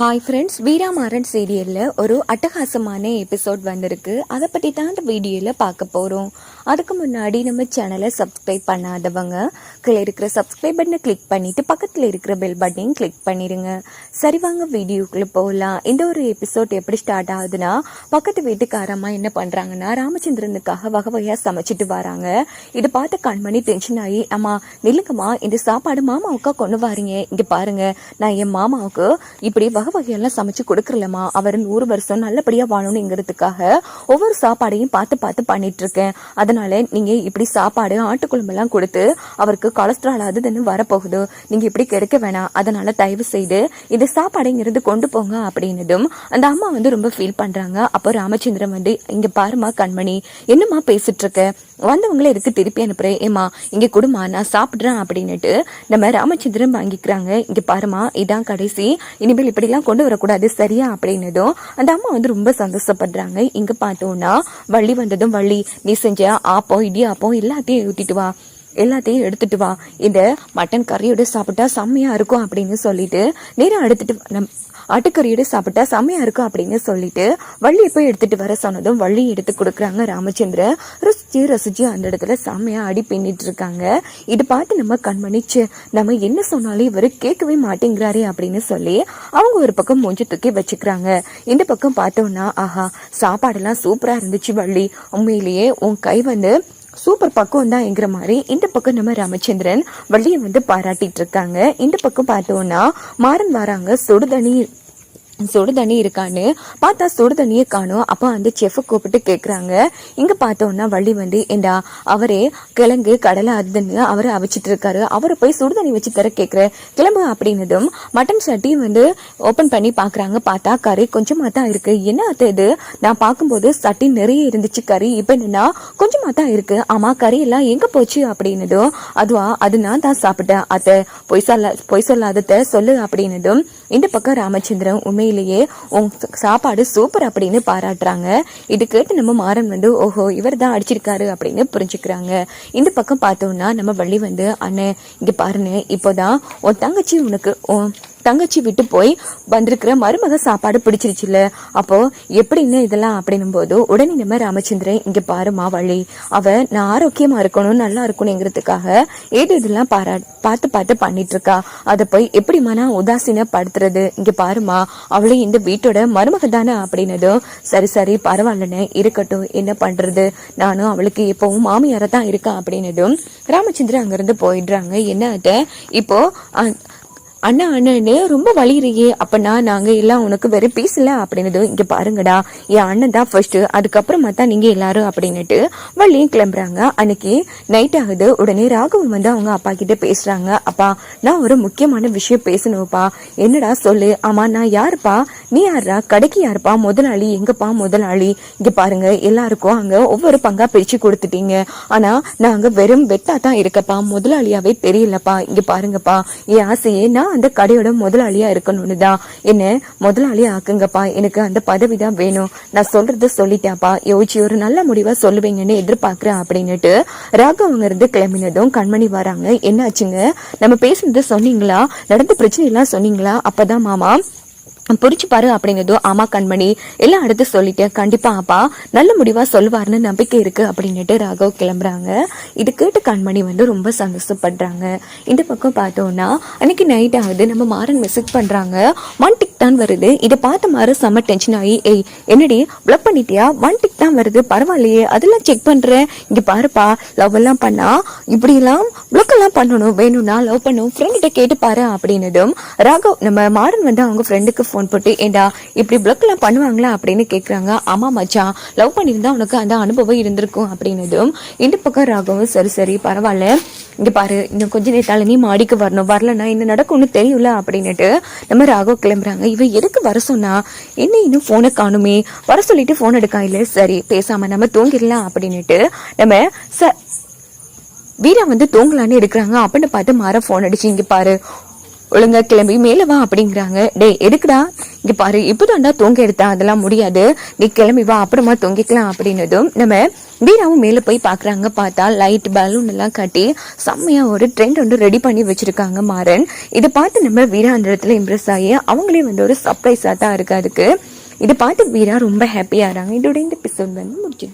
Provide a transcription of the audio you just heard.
Hi friends வீராமாறன் சீரியலில் ஒரு அட்டகாசமான எபிசோட் வந்திருக்கு. அதை பற்றி தான் அந்த வீடியோவில் பார்க்க போகிறோம் அதுக்கு முன்னாடி நம்ம சேனலை சப்ஸ்கிரைப் பண்ணாதவங்க கீழே இருக்கிற சப்ஸ்கிரைப் பட்டனை கிளிக் பண்ணிவிட்டு பக்கத்தில் இருக்கிற பெல் பட்டனையும் கிளிக் பண்ணிடுங்க சரி வாங்க வீடியோக்குள்ளே போகலாம். இந்த ஒரு எபிசோட் எப்படி ஸ்டார்ட் ஆகுதுன்னா பக்கத்து வீட்டுக்காரம்மா என்ன பண்ணுறாங்கன்னா ராமச்சந்திரனுக்காக வகை வகையாக சமைச்சிட்டு வராங்க. இதை பார்த்து கண்மணி டென்ஷன் ஆகி அம்மா நில்லுங்கம்மா இந்த சாப்பாடு மாமாவுக்கா கொண்டு வாரீங்க. இங்கே பாருங்கள் நான் என் மாமாவுக்கு இப்படி வகை வகையெல்லாம் சமைச்சு கொடுக்கறலம்மா. அவர் நூறு வருஷம் நல்லபடியாக வாழணுங்கிறதுக்காக ஒவ்வொரு சாப்பாடையும் பார்த்து பார்த்து பண்ணிட்டு இருக்கேன் அதனால நீங்க இப்படி சாப்பாடு ஆட்டுக்குழம்பெல்லாம் கொடுத்து அவருக்கு கொலஸ்ட்ரால் ஆகுதுன்னு வரப்போகுது. நீங்க இப்படி கிடைக்க வேணாம். அதனால தயவு செய்து இந்த சாப்பாடுங்கிறது கொண்டு போங்க அப்படின்னதும் அந்த அம்மா வந்து ரொம்ப ஃபீல் பண்றாங்க. அப்போ ராமச்சந்திரன் வந்து இங்க பாருமா கண்மணி என்னம்மா பேசிட்டு இருக்க வந்தவங்களே எதுக்கு திருப்பி அனுப்புறேன் ஏமா இங்கே கொடுமா நான் சாப்பிட்றேன் அப்படின்னுட்டு நம்ம ராமச்சந்திரன் வாங்கிக்கிறாங்க. இங்கே பாருமா இதான் கடைசி. இனிமேல் இப்படிலாம் கொண்டு வரக்கூடாது சரியா? அப்படின்னதும் அந்த அம்மா வந்து ரொம்ப சந்தோஷப்படுறாங்க. இங்கே பார்த்தோம்னா வள்ளி வந்ததும் வள்ளி நீ செஞ்ச ஆப்பம் இடி எல்லாத்தையும் ஊற்றிட்டு வா. எல்லாத்தையும் எடுத்துட்டு வா. இந்த மட்டன் கறியோட சாப்பிட்டா செம்மையா இருக்கும் அப்படின்னு சொல்லிட்டு நேரம் எடுத்துட்டு ஆட்டுக்கறியோட சாப்பிட்டா செம்மையா இருக்கும் அப்படின்னு சொல்லிட்டு வள்ளியை போய் எடுத்துட்டு வர சொன்னதும் வள்ளி எடுத்து கொடுக்குறாங்க ராமச்சந்திரன் ரசிச்சு ரசிச்சு அந்த இடத்துல செம்மையா அடி பின்னிட்டு இருக்காங்க. இது பார்த்து நம்ம கண்மணிச்சு நம்ம என்ன சொன்னாலும் இவர் கேட்கவே மாட்டேங்கிறாரே அப்படின்னு சொல்லி அவங்க ஒரு பக்கம் மூஞ்சி தூக்கி வச்சுக்கிறாங்க. இந்த பக்கம் பார்த்தோம்னா ஆஹா சாப்பாடெல்லாம் சூப்பரா இருந்துச்சு வள்ளி. உண்மையிலேயே உன் கை வந்து சூப்பர் பக்கம் தான்ங்கிற மாதிரி இந்த பக்கம் நம்ம ராமச்சந்திரன் வள்ளியை வந்து பாராட்டிட்டு இருக்காங்க. இந்த பக்கம் பார்த்தோம்னா மாறன் வராங்க. சுடுதண்ணி சுடு தண்ணி இருக்கான்னு பார்த்தா சுடு தண்ணியை காணும். அப்போ அந்த செஃப்பை கூப்பிட்டு கேட்குறாங்க இங்கே பார்த்தோன்னா வள்ளி வந்து ஏண்டா அவரே கிழங்கு கடலை அதுன்னு அவரை அவிச்சிட்டு இருக்காரு. அவரை போய் சுடு தண்ணி வச்சு தர கேட்குற கிளம்பு அப்படின்னதும் மட்டன் சட்டி வந்து ஓப்பன் பண்ணி பார்க்குறாங்க பார்த்தா கறி கொஞ்சமாக தான் இருக்குது என்ன அத்தை இது? நான் பார்க்கும்போது சட்டி நிறைய இருந்துச்சு கறி. இப்போ என்னன்னா கொஞ்சமாக தான் இருக்குது ஆமாம் கறி எல்லாம் எங்கே போச்சு அப்படின்னதும் அதுவா அது நான் தான் சாப்பிட்டேன். அத்தை பொய் சொல்ல பொய் சொல்லாதத சொல்லு அப்படின்னதும் இந்த பக்கம் ராமச்சந்திரன் உண்மையிலேயே உன் சாப்பாடு சூப்பர் அப்படின்னு பாராட்டுறாங்க. இது கேட்டு நம்ம மாறன் வந்து ஓஹோ இவர் தான் அடிச்சிருக்காரு அப்படின்னு புரிஞ்சுக்கிறாங்க. இந்த பக்கம் பார்த்தோம்னா நம்ம வள்ளி வந்து அண்ணன் இங்க பாருன்னு இப்போதான் உன் தங்கச்சி உனக்கு தங்கச்சி விட்டு போய் வந்திருக்கிற மருமக சாப்பாடு பிடிச்சிருச்சுல அப்போ எப்படின்னு இதெல்லாம் அப்படின்னும் போது உடனே நம்ம ராமச்சந்திரன் இங்க பாருமா வழி அவ நான் ஆரோக்கியமா இருக்கணும் நல்லா இருக்கணுங்கிறதுக்காக ஏது இதெல்லாம் பாரா பார்த்து பார்த்து பண்ணிட்டு இருக்கா அதை போய் எப்படிமா நான் உதாசீனப்படுத்துறது? இங்க பாருமா அவளே இந்த வீட்டோட மருமக தானே அப்படின்னதும் சரி சரி பரவாயில்லண்ணே இருக்கட்டும் என்ன பண்றது? நானும் அவளுக்கு எப்பவும் மாமியார தான் இருக்கா? அப்படின்னதும் ராமச்சந்திரன் அங்கிருந்து போயிடுறாங்க. என்ன இப்போ அண்ணா அண்ணன்னு ரொம்ப வலியுறியே அப்பனா நாங்க எல்லாம் உனக்கு வெறும் பேசல அப்படின்னது இங்க பாருங்கடா. என் அண்ணன் தான் ஃபர்ஸ்ட் அதுக்கப்புறமா தான் நீங்க எல்லாரும் அப்படின்னுட்டு வள்ளியும் கிளம்புறாங்க. அன்னைக்கு நைட் ஆகுது. உடனே ராகவன் வந்து அவங்க அப்பா கிட்ட பேசுறாங்க. அப்பா நான் ஒரு முக்கியமான விஷயம் பேசணும்ப்பா. என்னடா சொல்லு? ஆமா நான் யாருப்பா? நீ யாரா கடைக்கு யாருப்பா? முதலாளி. எங்கப்பா முதலாளி? இங்க பாருங்க எல்லாருக்கும் அங்க ஒவ்வொரு பங்கா பிரிச்சு கொடுத்துட்டீங்க. ஆனா நாங்க வெறும் வெட்டா தான் இருக்கப்பா. முதலாளியாவே தெரியலப்பா. இங்க பாருங்கப்பா. என் ஆசையே நான் அந்த கடையோட முதலாளியா இருக்கணும்னு தான் என்ன முதலாளியா ஆக்குங்கப்பா. எனக்கு அந்த பதவி தான் வேணும். நான் சொல்றத சொல்லிட்டாப்பா யோசிச்சு ஒரு நல்ல முடிவா சொல்லுவீங்கன்னு எதிர்பார்க்கிறேன் அப்படின்னுட்டு ராகவங்க இருந்து கிளம்பினதும் கண்மணி வராங்க. என்னாச்சுங்க? நம்ம பேசுனது சொன்னீங்களா? நடந்த பிரச்சனை எல்லாம் சொன்னீங்களா? அப்பதான் மாமா. பொறிச்சு பாரு அப்படிங்கிறதோ ஆமா கண்மணி. எல்லாம் அடுத்து சொல்லிட்டேன் கண்டிப்பா அப்பா நல்ல முடிவா சொல்லுவாருன்னு நம்பிக்கை இருக்கு அப்படின்னுட்டு ராகவ் கிளம்புறாங்க. இது கேட்டு கண்மணி வந்து ரொம்ப சந்தோஷப்படுறாங்க. இந்த பக்கம் பார்த்தோம்னா அன்னைக்கு நைட் ஆகுது. நம்ம மாறன் மெசேஜ் பண்றாங்க. ஒன் டிக் தான் வருது. இதை பார்த்த மாறு செம்ம டென்ஷன் ஆகி ஏய் என்னடி பிளப் பண்ணிட்டியா? ஒன் டிக் தான் வருது. பரவாயில்லையே அதெல்லாம் செக் பண்ணுறேன் இங்கே பாருப்பா லவ் எல்லாம் பண்ணா இப்படிலாம் எல்லாம் பிளக் எல்லாம் பண்ணணும். வேணும்னா லவ் பண்ணும். ஃப்ரெண்ட்கிட்ட கேட்டு பாரு அப்படின்னதும் ராகவ் நம்ம மாறன் வந்து அவங்க ஃப்ரெண்டுக்கு ஃபோன் போட்டு ஏண்டா இப்படி பிளக் எல்லாம் பண்ணுவாங்களா? அப்படின்னு கேட்குறாங்க ஆமாம் மச்சான். லவ் பண்ணியிருந்தா உனக்கு அந்த அனுபவம் இருந்திருக்கும் அப்படின்னதும் இந்த பக்கம் ராகவும் சரி சரி பரவாயில்ல. இங்கே பாரு இன்னும் கொஞ்ச நேரத்தால் நீ மாடிக்கு வரணும். வரலன்னா என்ன நடக்கும்னு தெரியல அப்படின்னுட்டு நம்ம ராகவ் கிளம்புறாங்க. இவன் எதுக்கு வர சொன்னா? என்ன இன்னும் ஃபோனை காணுமே? வர சொல்லிட்டு போன் எடுக்கா? இல்ல சரி பேசாம நம்ம தூங்கிடலாம் அப்படின்னுட்டு நம்ம ச வீரா வந்து தூங்கலான்னு எடுக்கிறாங்க. அப்படின்னு பார்த்து மாற ஃபோன் அடிச்சு இங்க பாரு ஒழுங்கா கிளம்பி மேலே வா அப்படிங்கிறாங்க. டேய் எதுக்குடா? இங்கே பாரு இப்போதான்டா தூங்க எடுத்தா அதெல்லாம் முடியாது. நீ கிளம்பி வா அப்புறமா தொங்கிக்கலாம் அப்படின்னதும் நம்ம வீராவும் மேலே போய் பார்க்குறாங்க பார்த்தா லைட் பலூன் எல்லாம் கட்டி செம்மையாக ஒரு ட்ரெண்ட் வந்து ரெடி பண்ணி வச்சிருக்காங்க மாறன். இதை பார்த்து நம்ம வீரா அந்த இடத்துல இம்ப்ரெஸ் ஆகி அவங்களே வந்து ஒரு சர்ப்ரைஸாக தான் இருக்கு. அதுக்கு இதை பார்த்து வீரா ரொம்ப ஹாப்பியாக ஆகிறாங்க. இதோட இந்த எபிசோட் வந்து முடிச்சு